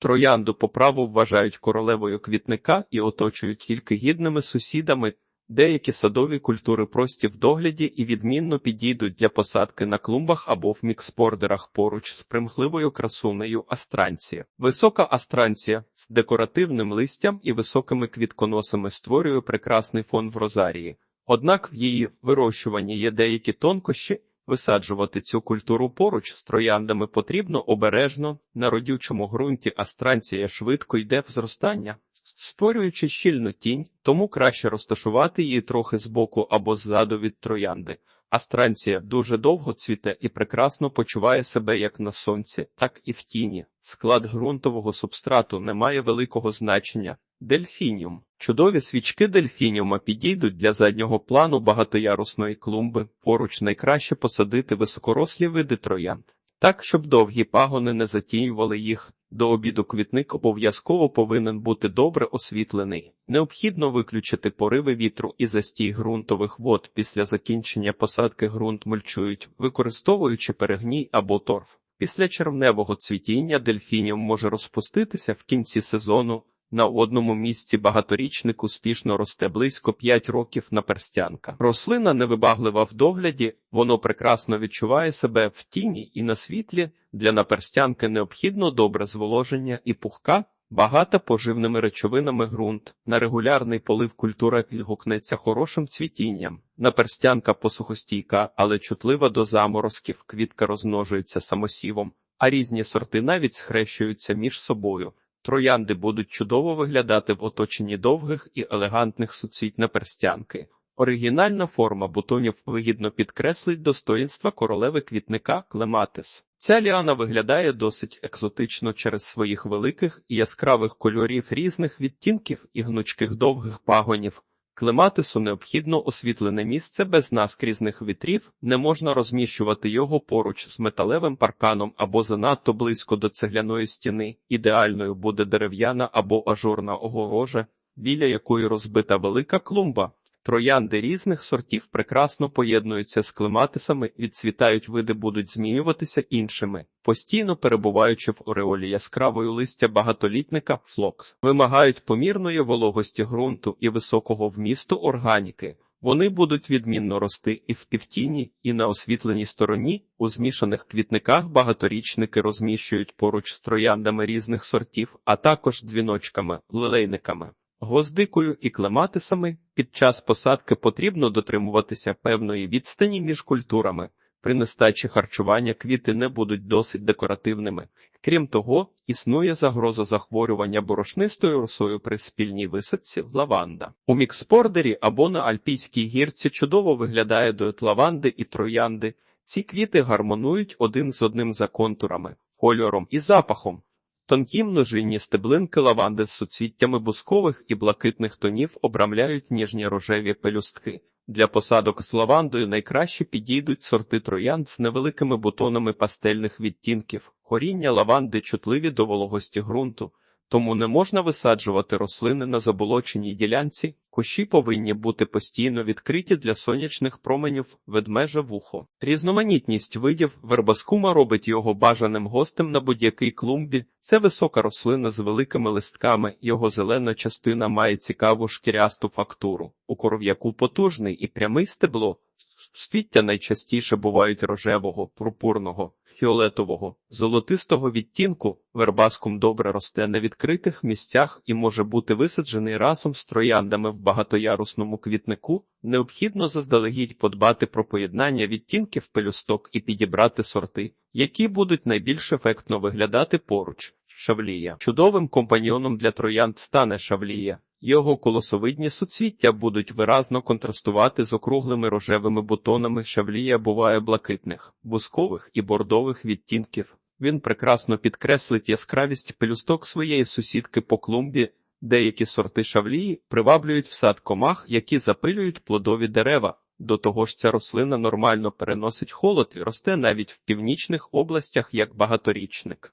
Троянду по праву вважають королевою квітника і оточують тільки гідними сусідами. Деякі садові культури прості в догляді і відмінно підійдуть для посадки на клумбах або в мікспордерах поруч з примхливою красунею астранція. Висока астранція з декоративним листям і високими квітконосами створює прекрасний фон в розарії. Однак в її вирощуванні є деякі тонкощі. Висаджувати цю культуру поруч з трояндами потрібно обережно, на родючому ґрунті астранція швидко йде в зростання, створюючи щільну тінь, тому краще розташувати її трохи збоку або ззаду від троянди. Астранція дуже довго цвіте і прекрасно почуває себе як на сонці, так і в тіні. Склад ґрунтового субстрату не має великого значення. Дельфініум. Чудові свічки дельфініума підійдуть для заднього плану багатоярусної клумби. Поруч найкраще посадити високорослі види троянд. Так, щоб довгі пагони не затінювали їх. До обіду квітник обов'язково повинен бути добре освітлений. Необхідно виключити пориви вітру і застій ґрунтових вод після закінчення посадки ґрунт мульчують, використовуючи перегній або торф. Після червневого цвітіння дельфініум може розпуститися в кінці сезону. На одному місці багаторічник успішно росте близько 5 років на перстянка. Рослина невибаглива в догляді, воно прекрасно відчуває себе в тіні і на світлі. Для наперстянки необхідно добре зволоження і пухка, багата поживними речовинами ґрунт. На регулярний полив культура відгукнеться хорошим цвітінням. Наперстянка посухостійка, але чутлива до заморозків, квітка розмножується самосівом, а різні сорти навіть схрещуються між собою. Троянди будуть чудово виглядати в оточенні довгих і елегантних суцвіть наперстянки. Оригінальна форма бутонів вигідно підкреслить достоїнства королеви квітника клематис. Ця ліана виглядає досить екзотично через своїх великих і яскравих кольорів різних відтінків і гнучких довгих пагонів. Клематису необхідно освітлене місце без наскрізних вітрів, не можна розміщувати його поруч з металевим парканом або занадто близько до цегляної стіни. Ідеальною буде дерев'яна або ажурна огорожа, біля якої розбита велика клумба. Троянди різних сортів прекрасно поєднуються з клематисами, відцвітають види будуть змінюватися іншими, постійно перебуваючи в ореолі яскравої листя багатолітника флокс, вимагають помірної вологості ґрунту і високого вмісту органіки. Вони будуть відмінно рости і в півтіні, і на освітленій стороні. У змішаних квітниках багаторічники розміщують поруч з трояндами різних сортів, а також дзвіночками, лилейниками. Гвоздикою і клематисами під час посадки потрібно дотримуватися певної відстані між культурами. При нестачі харчування квіти не будуть досить декоративними. Крім того, існує загроза захворювання борошнистою росою при спільній висадці лаванда. У мікспордері або на альпійській гірці чудово виглядає дует лаванди і троянди. Ці квіти гармонують один з одним за контурами, кольором і запахом. Тонкі множинні стеблинки лаванди з суцвіттями бускових і блакитних тонів обрамляють ніжні рожеві пелюстки. Для посадок з лавандою найкраще підійдуть сорти троянд з невеликими бутонами пастельних відтінків. Коріння лаванди чутливі до вологості ґрунту, тому не можна висаджувати рослини на заболоченій ділянці, кущі повинні бути постійно відкриті для сонячних променів ведмежа вухо. Різноманітність видів вербаскума робить його бажаним гостем на будь-якій клумбі. Це висока рослина з великими листками, його зелена частина має цікаву шкірясту фактуру, у коров'яку потужний і прямий стебло. Свіття найчастіше бувають рожевого, пурпурного, фіолетового, золотистого відтінку. Вербаскум добре росте на відкритих місцях і може бути висаджений разом з трояндами в багатоярусному квітнику. Необхідно заздалегідь подбати про поєднання відтінків пелюсток і підібрати сорти, які будуть найбільш ефектно виглядати поруч. Шавлія чудовим компаньйоном для троянд стане шавлія. Його колосовидні суцвіття будуть виразно контрастувати з округлими рожевими бутонами шавлія буває блакитних, бускових і бордових відтінків. Він прекрасно підкреслить яскравість пелюсток своєї сусідки по клумбі. Деякі сорти шавлії приваблюють в сад комах, які запилюють плодові дерева. До того ж, ця рослина нормально переносить холод і росте навіть в північних областях як багаторічник.